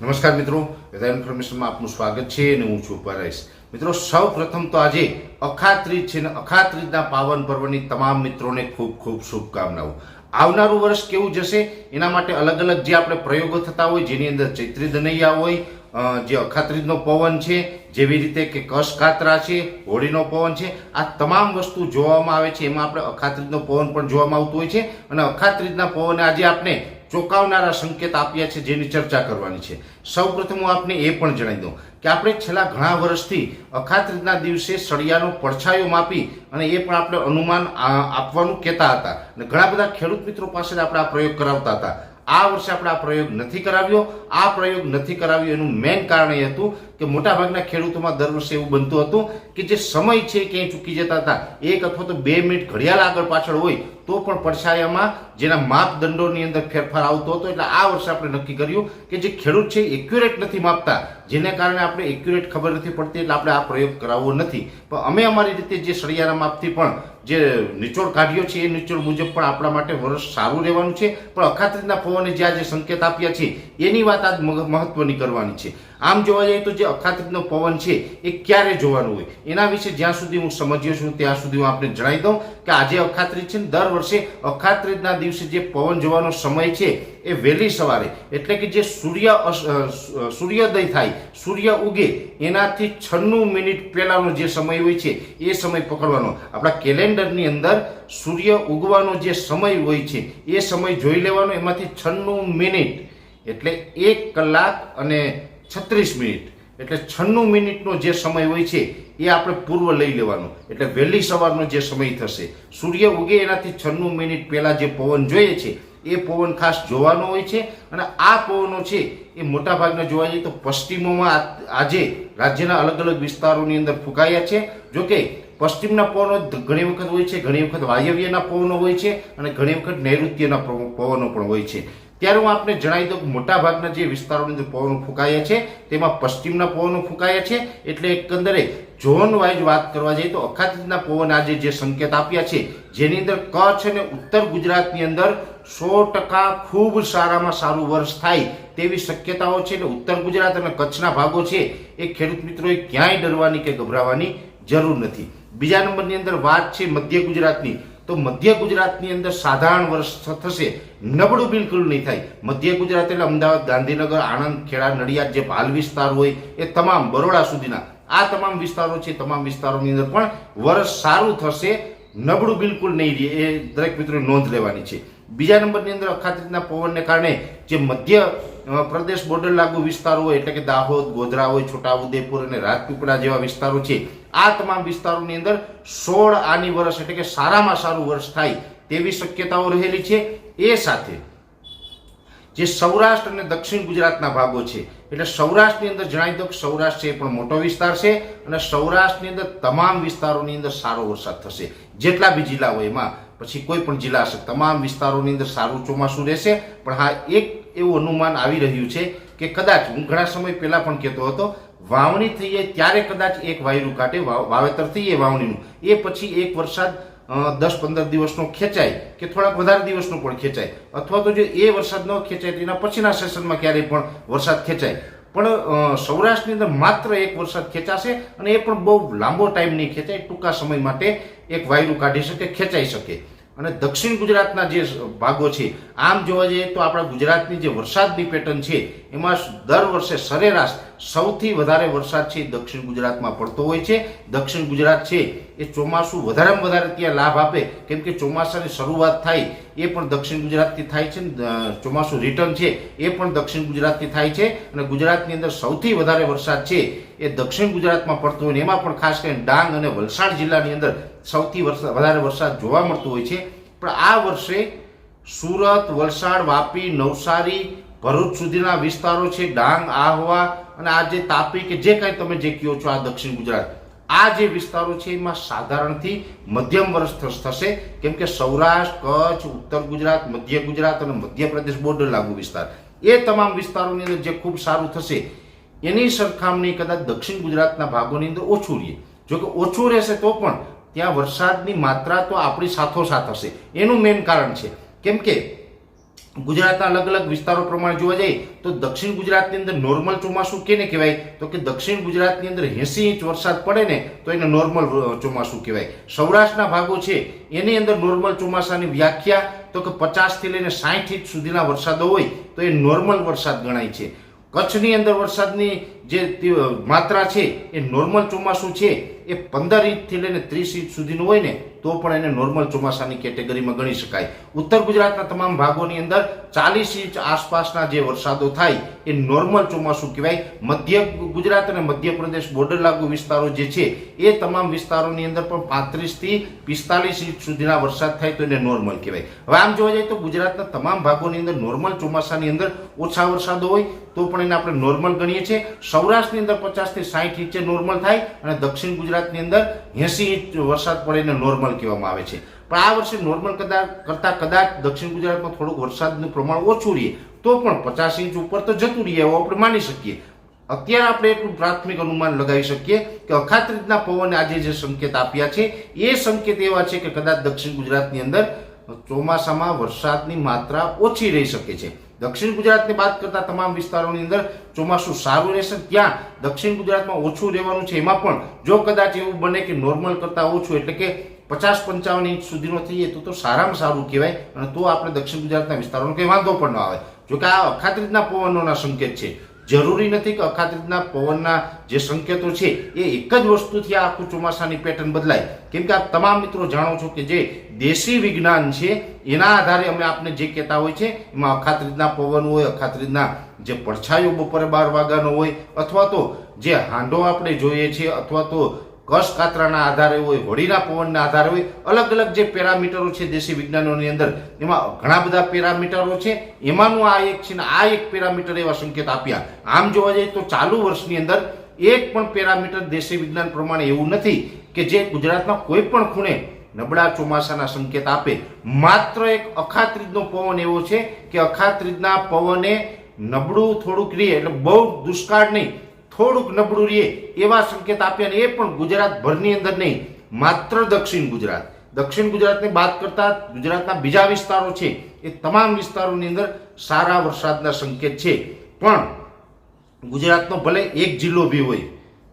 નમસ્કાર મિત્રો વેધર ઇન્ફોર્મેશનમાં આપનું સ્વાગત છે અને હું છું પરેશ મિત્રો સૌ પ્રથમ તો આજે અખાત્રીજ છે ને અખાત્રીજના પાવન પર્વની તમામ મિત્રોને ખૂબ ખૂબ શુભકામનાઓ. આવનારું વર્ષ કેવું જશે? એના માટે અલગ અલગ જે આપણે પ્રયોગો થતા હોય, જેની અંદર ચૈત્રી દનૈયા હોય જે અખાત્રીજનો પવન છે, જેવી રીતે કે કશ કાતરા છે, હોળીનો પવન છે, આ તમામ વસ્તુ જોવામાં આવે છે. એમાં આપણે અખાત્રીજનો પવન પણ જોવામાં આવતું હોય છે. અને અખાત્રીજના પવને આજે આપણે ચોંકાવનારા સંકેત આપ્યા છે જેની ચર્ચા કરવાની છે. સૌ પ્રથમ હું આપને એ પણ જણાવી દઉં કે આપણે છેલ્લા ઘણા વર્ષથી અખાત્રીજના દિવસે સળિયાનો પડછાયો માપી અને એ પણ આપણે અનુમાન આપવાનું કહેતા હતા. અને ઘણા બધા ખેડૂત મિત્રો પાસે આપણે આ પ્રયોગ કરાવતા હતા. આ વર્ષે આપણે આ પ્રયોગ નથી કરાવ્યો. આ પ્રયોગ નથી કરાવ્યો એનું મેઇન કારણ એ હતું કે મોટાભાગના ખેડૂતોમાં દર વર્ષે એવું બનતું હતું કે જે સમય છે ક્યાંય ચૂકી જતા હતા. એક અથવા તો બે મિનિટ ઘડિયાળ આગળ પાછળ હોય તો પણ પડછાયામાં જેના માપદંડોની અંદર ફેરફાર આવતો હતો. એટલે આ વર્ષે આપણે નક્કી કર્યું કે જે ખેડૂત છે એક્યુરેટ નથી માપતા. જેને કારણે આપણે એક્યુરેટ ખબર નથી પડતી, એટલે આપણે આ પ્રયોગ કરાવવો નથી. પણ અમે અમારી રીતે જે સળિયાના માપથી પણ જે નિચોડ કાઢ્યો છે, એ નિચોડ મુજબ પણ આપણા માટે વર્ષ સારું રહેવાનું છે. પણ અખાત્રીજના પવને જે સંકેત આપ્યા છે, એની વાત આજ મહ- મહત્વની કરવાની છે. આમ જોવા જઈએ તો જે અખાત્રીજનો પવન છે, એ ક્યારે જોવાનું હોય? એના વિશે જ્યાં સુધી હું સમજ્યો છું, ત્યાં સુધી હું આપને જણાવી દઉં કે આજે અખાત્રીજ છે ને દર વર્ષે અખાત્રીજના દિવસે જે પવન જોવાનો સમય છે, એ વહેલી સવારે. એટલે કે જે સૂર્ય સૂર્યોદય થાય, સૂર્ય ઉગે, એનાથી છન્નું મિનિટ પહેલાંનો જે સમય હોય છે, એ સમય પકડવાનો. આપણા કેલેન્ડરની અંદર સૂર્ય ઉગવાનો જે સમય હોય છે, એ સમય જોઈ લેવાનો, એમાંથી છન્નું મિનિટ. એટલે એક કલાક અને છત્રીસ મિનિટ. એટલે છન્નું મિનિટનો જે સમય હોય છે, એ આપણે પૂર્વ લઈ લેવાનો. એટલે વહેલી સવારનો જે સમય થશે. સૂર્ય ઉગે એનાથી છન્નું મિનિટ પહેલાં જે પવન જોઈએ છે, એ પવન ખાસ જોવાનો હોય છે. અને આ પવનો છે, એ મોટાભાગના જોવા જઈએ તો પશ્ચિમોમાં આજે રાજ્યના અલગ અલગ વિસ્તારોની અંદર ફૂંકાયા છે. જોકે પશ્ચિમના પવનો ઘણી વખત હોય છે, ઘણી વખત વાયવ્યના પવનો હોય છે અને ઘણી વખત નૈઋત્યના પવનો પણ હોય છે. ત્યારે હું આપને જણાવી દઉં કે મોટાભાગના જે વિસ્તારોની અંદર પવનો ફૂંકાયા છે, તેમાં પશ્ચિમના પવનો ફૂંકાયા છે, એટલે એકંદરે ઝોન વાઇઝ વાત કરવા જઈએ તો અખાત્રીજના પવન આજે જે સંકેત આપ્યા છે, જેની અંદર કચ્છ અને ઉત્તર ગુજરાતની અંદર સો ટકા ખૂબ સારામાં સારું વર્ષ થાય તેવી શક્યતાઓ છે, એટલે ઉત્તર ગુજરાત અને કચ્છના ભાગો છે, એ ખેડૂત મિત્રોએ ક્યાંય ડરવાની કે ગભરાવાની જરૂર નથી. બીજા નંબરની અંદર વાત છે મધ્ય ગુજરાતની. તો મધ્ય ગુજરાતની અંદર સાધારણ વર્ષ થશે. નબળું બિલકુલ નહીં થાય. મધ્ય ગુજરાત એટલે અમદાવાદ, ગાંધીનગર, આણંદ, ખેડા, નડિયાદ, જે પાલ વિસ્તાર હોય એ તમામ બરોડા સુધીના. આ તમામ વિસ્તારો છે તમામ વિસ્તારોની અંદર પણ વર્ષ સારું થશે. નબળું બિલકુલ નહીં રહે, એ દરેક મિત્રો નોંધ લેવાની છે. બીજા નંબરની અંદર અખાત્રીજના પવનને કારણે જે મધ્ય પ્રદેશ બોર્ડર લાગુ વિસ્તારો હોય એટલે કે દાહોદ, ગોધરા હોય, છોટાઉદેપુર અને રાજપીપળા જેવા વિસ્તારો છે. આ તમામ વિસ્તારોની અંદર સોળ આની વર્ષ એટલે કે સારામાં સારું વર્ષ થાય તેવી શક્યતાઓ રહેલી છે. એ સાથે જે સૌરાષ્ટ્ર અને દક્ષિણ ગુજરાતના ભાગો છે, એટલે સૌરાષ્ટ્રની અંદર જણાવી દો કે સૌરાષ્ટ્ર એ પણ મોટો વિસ્તાર છે અને સૌરાષ્ટ્રની અંદર તમામ વિસ્તારોની અંદર સારો વરસાદ થશે. જેટલા બી જિલ્લાઓ એમાં પછી કોઈ પણ જિલ્લા હશે. તમામ વિસ્તારોની અંદર સારું ચોમાસું રહેશે. પણ હા, એક એવું અનુમાન આવી રહ્યું છે કે કદાચ, હું ઘણા સમય પહેલા પણ કહેતો હતો, વાવણી થઈ જાય ત્યારે કદાચ એક વાયરું કાઢે, વાવ- વાવેતર થઈ જાય વાવણીનું. એ પછી એક વરસાદ દસ પંદર દિવસનો ખેંચાય કે થોડાક વધારે દિવસનો પણ ખેંચાય. અથવા તો જો એ વરસાદ ન ખેંચાય, તો એના પછીના સેશનમાં ક્યારેય પણ વરસાદ ખેંચાય. પણ સૌરાષ્ટ્રની અંદર માત્ર એક વરસાદ ખેંચાશે અને એ પણ બહુ લાંબો ટાઈમ નહીં ખેંચાય, ટૂંકા સમય માટે એક વાયરું કાઢી શકે, ખેંચાઈ શકે. અને દક્ષિણ ગુજરાતના જે ભાગો છે, આમ જોવા જઈએ તો આપણા ગુજરાતની જે વરસાદની પેટર્ન છે એમાં દર વર્ષે સરેરાશ સૌથી વધારે વરસાદ છે દક્ષિણ ગુજરાતમાં પડતો હોય છે. દક્ષિણ ગુજરાત છે એ ચોમાસું વધારેમાં વધારે ત્યાં લાભ આપે. કેમ કે ચોમાસાની શરૂઆત થાય એ પણ દક્ષિણ ગુજરાતથી થાય છે ચોમાસું રિટર્ન છે એ પણ દક્ષિણ ગુજરાતથી થાય છે. અને ગુજરાતની અંદર સૌથી વધારે વરસાદ છે એ દક્ષિણ ગુજરાતમાં પડતો હોય ને એમાં પણ ખાસ કરીને ડાંગ અને વલસાડ જિલ્લાની અંદર સૌથી વધારે વરસાદ જોવા મળતો હોય છે. પણ આ વર્ષે સુરત, વલસાડ, વાપી, નવસારી ભરૂચ સુધીના વિસ્તારો છે, ડાંગ, આહવા અને આ જે તાપી કે જે કાંઈ તમે જે કહો છો આ દક્ષિણ ગુજરાત, આ જે વિસ્તારો છે એમાં સાધારણથી મધ્યમ વર્ષ થશે કેમ કે સૌરાષ્ટ્ર, કચ્છ, ઉત્તર ગુજરાત, મધ્ય ગુજરાત અને મધ્યપ્રદેશ બોર્ડર લાગુ વિસ્તાર. એ તમામ વિસ્તારોની અંદર જે ખૂબ સારું થશે, એની સરખામણી કદાચ દક્ષિણ ગુજરાતના ભાગોની અંદર ઓછું રહે જો કે ઓછું રહેશે તો પણ ત્યાં વરસાદની માત્રા તો આપણી સાથોસાથ હશે. એનું મેઇન કારણ છે. કેમ કે ગુજરાતના અલગ અલગ વિસ્તારો પ્રમાણે જોવા જઈએ, તો દક્ષિણ ગુજરાતની અંદર નોર્મલ ચોમાસું કેને કહેવાય? તો કે દક્ષિણ ગુજરાતની અંદર એસી ઇંચ વરસાદ પડે ને, તો એને નોર્મલ ચોમાસું કહેવાય. સૌરાષ્ટ્રના ભાગો છે, એની અંદર નોર્મલ ચોમાસાની વ્યાખ્યા, તો કે પચાસથી લઈને સાઠ ઇંચ સુધીના વરસાદો હોય, તો એ નોર્મલ વરસાદ ગણાય છે. કચ્છની અંદર વરસાદની જે માત્રા છે, એ નોર્મલ ચોમાસું છે, એ પંદર ઇંચથી લઈને ત્રીસ ઇંચ સુધીનું હોય ને, તો પણ એને નોર્મલ ચોમાસાની કેટેગરીમાં ગણી શકાય. ઉત્તર ગુજરાતના તમામ ભાગોની અંદર ચાલીસ ઇંચ આસપાસના જે વરસાદો થાય, એ નોર્મલ ચોમાસું કહેવાય. મધ્ય ગુજરાત અને મધ્યપ્રદેશ બોર્ડર લાગુ વિસ્તારો જે છે, એ તમામ વિસ્તારોની અંદર પણ પાંત્રીસથી પિસ્તાલીસ ઇંચ સુધીના વરસાદ થાય તો એને નોર્મલ કહેવાય. હવે આમ જોવા જઈએ તો ગુજરાતના તમામ ભાગોની અંદર નોર્મલ ચોમાસાની અંદર ઓછા વરસાદો હોય, તો પણ એને આપણે નોર્મલ ગણીએ છીએ. સૌરાષ્ટ્રની અંદર પચાસથી સાઠ ઇંચે નોર્મલ થાય અને દક્ષિણ ગુજરાતની અંદર એંસી ઇંચ વરસાદ પડે એને નોર્મલ કહેવામાં આવે છે. પણ આ વર્ષે નોર્મલ કદાચ કરતાં કદાચ દક્ષિણ ગુજરાતમાં થોડુંક વરસાદનું પ્રમાણ ઓછું રહે, તો પણ પચાસ ઇંચ ઉપર તો જતું રહીએ એવું આપણે માની શકીએ. અત્યારે આપણે એટલું પ્રાથમિક અનુમાન લગાવી શકીએ કે અખાત્રીતના પવને આજે જે સંકેત આપ્યા છે, એ સંકેત એવા છે કે કદાચ દક્ષિણ ગુજરાતની અંદર ચોમાસામાં વરસાદની માત્રા ઓછી રહી શકે છે. દક્ષિણ ગુજરાતની વાત કરતા તમામ વિસ્તારોની અંદર ચોમાસું સારું રહેશે. ત્યાં દક્ષિણ ગુજરાતમાં ઓછું રહેવાનું છે. એમાં પણ જો કદાચ એવું બને કે નોર્મલ કરતાં ઓછું, એટલે કે પચાસ પંચાવન ઇંચ સુધીનો થઈએ તો તો સારામાં સારું કહેવાય અને તો આપણે દક્ષિણ ગુજરાતના વિસ્તારોનો કંઈ વાંધો પણ ન આવે. જો કે આ અખાત્રીજના પવનોના સંકેત છે. જરૂરી નથી કે અખાત્રીજના પવનના જે સંકેતો છે એ એક જ વસ્તુથી આખું ચોમાસાની પેટર્ન બદલાય. કેમ કે આપ તમામ મિત્રો જાણો છો કે જે દેશી વિજ્ઞાન છે, એના આધારે અમે આપને જે કહેતા હોય છે, એમાં અખાત્રીજના પવન હોય અખાત્રીજના જે પડછાયો બપોરે બાર વાગ્યાનો હોય, અથવા તો જે હાંડો આપણે જોઈએ છીએ અથવા તો કસ કાતરાના આધારે હોય હોળીના પવનના આધારે હોય, અલગ અલગ જે પેરામીટરો છે દેશી વિજ્ઞાનોની અંદર, એમાં ઘણા બધા પેરામીટરો છે. એમાંનું આ એક છે ને આ એક પેરામીટર એવા સંકેત આપ્યા. આમ જોવા જઈએ તો ચાલુ વર્ષની અંદર એક પણ પેરામીટર દેશી વિજ્ઞાન પ્રમાણે એવું નથી કે જે ગુજરાતના કોઈ પણ ખૂણે નબળા ચોમાસાના સંકેત આપે. માત્ર એક અખાત્રીજનો પવન એવો છે કે અખાત્રીજના પવને નબળું થોડુંક રહે એટલે બહુ દુષ્કાળ નહીં. થોડુંક નબળું રહે એવા સંકેત આપ્યા ને એ પણ ગુજરાત ભરની અંદર નહીં, માત્ર દક્ષિણ ગુજરાત. દક્ષિણ ગુજરાતની વાત કરતા ગુજરાતના બીજા વિસ્તારો છે એ તમામ વિસ્તારોની અંદર સારા વરસાદના સંકેત છે. પણ ગુજરાતનો ભલે એક જિલ્લો બી હોય,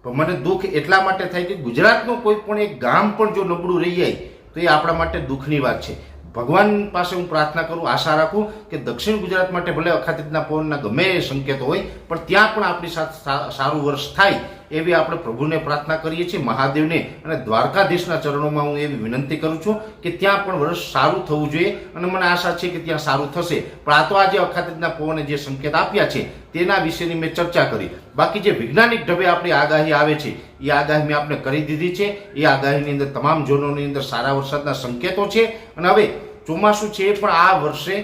પણ મને દુઃખ એટલા માટે થાય કે ગુજરાતનું કોઈ પણ એક ગામ પણ જો નબળું રહી જાય, તો એ આપણા માટે દુઃખની વાત છે. ભગવાન પાસે હું પ્રાર્થના કરું, આશા રાખું કે દક્ષિણ ગુજરાત માટે ભલે અખાતીતના પવનના ગમે સંકેતો હોય, પણ ત્યાં પણ આપણી સાથે સારું વર્ષ થાય એવી આપણે પ્રભુને પ્રાર્થના કરીએ છીએ, મહાદેવને. અને દ્વારકાધીશના ચરણોમાં હું એવી વિનંતી કરું છું કે ત્યાં પણ વર્ષ સારું થવું જોઈએ અને મને આશા છે કે ત્યાં સારું થશે. પણ આ તો આજે અખાતીતના પવને જે સંકેત આપ્યા છે, તેના વિશેની મેં ચર્ચા કરી. બાકી જે વૈજ્ઞાનિક ઢબે આપણી આગાહી આવે છે, એ આગાહી મેં આપણે કરી દીધી છે. એ આગાહીની અંદર તમામ ઝોનોની અંદર સારા વરસાદના સંકેતો છે. અને હવે ચોમાસું છે પણ આ વર્ષે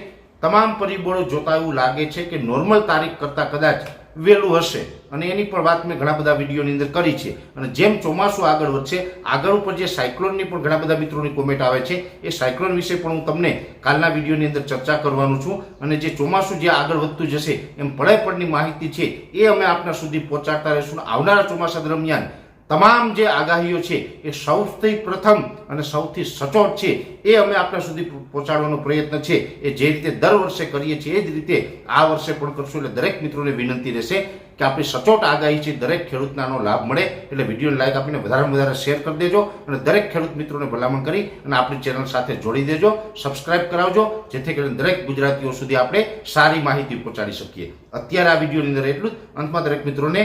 તમામ પરિબળો જોતા એવું લાગે છે કે નોર્મલ તારીખ કરતાં કદાચ વહેલું હશે. અને એની પણ વાત મેં ઘણા બધા વિડીયોની અંદર કરી છે. અને જેમ ચોમાસું આગળ વધશે, આગળ ઉપર જે સાયક્લોનની પણ ઘણા બધા મિત્રોની કોમેન્ટ આવે છે, એ સાયક્લોન વિશે પણ હું તમને કાલના વિડીયોની અંદર ચર્ચા કરવાનું છું. અને જે ચોમાસું જે આગળ વધતું જશે, એમ પડે પડની માહિતી છે, એ અમે આપના સુધી પહોંચાડતા રહીશું. આવનારા ચોમાસા દરમિયાન તમામ જે આગાહીઓ છે એ સૌથી પ્રથમ અને સૌથી સચોટ છે, એ અમે આપણા સુધી પહોંચાડવાનો પ્રયત્ન છે. એ જે રીતે દર વર્ષે કરીએ છીએ, એ જ રીતે આ વર્ષે પણ કરશું એટલે દરેક મિત્રોને વિનંતી રહેશે કે આપણી સચોટ આગાહી છે, દરેક ખેડૂતનાનો લાભ મળે. એટલે વીડિયો લાઈક આપીને વધારેમાં વધારે શેર કરી દેજો અને દરેક ખેડૂત મિત્રોને ભલામણ કરી અને આપણી ચેનલ સાથે જોડી દેજો. સબસ્ક્રાઇબ કરાવજો, જેથી કરીને દરેક ગુજરાતીઓ સુધી આપણે સારી માહિતી પહોંચાડી શકીએ. અત્યારે આ વિડીયોની અંદર એટલું જ. અંતમાં દરેક મિત્રોને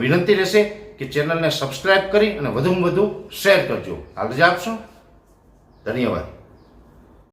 વિનંતી રહેશે કે ચેનલને સબસ્ક્રાઇબ કરી અને વધુમાં વધુ શેર કરજો. હાલ રજા આપશો. ધન્યવાદ.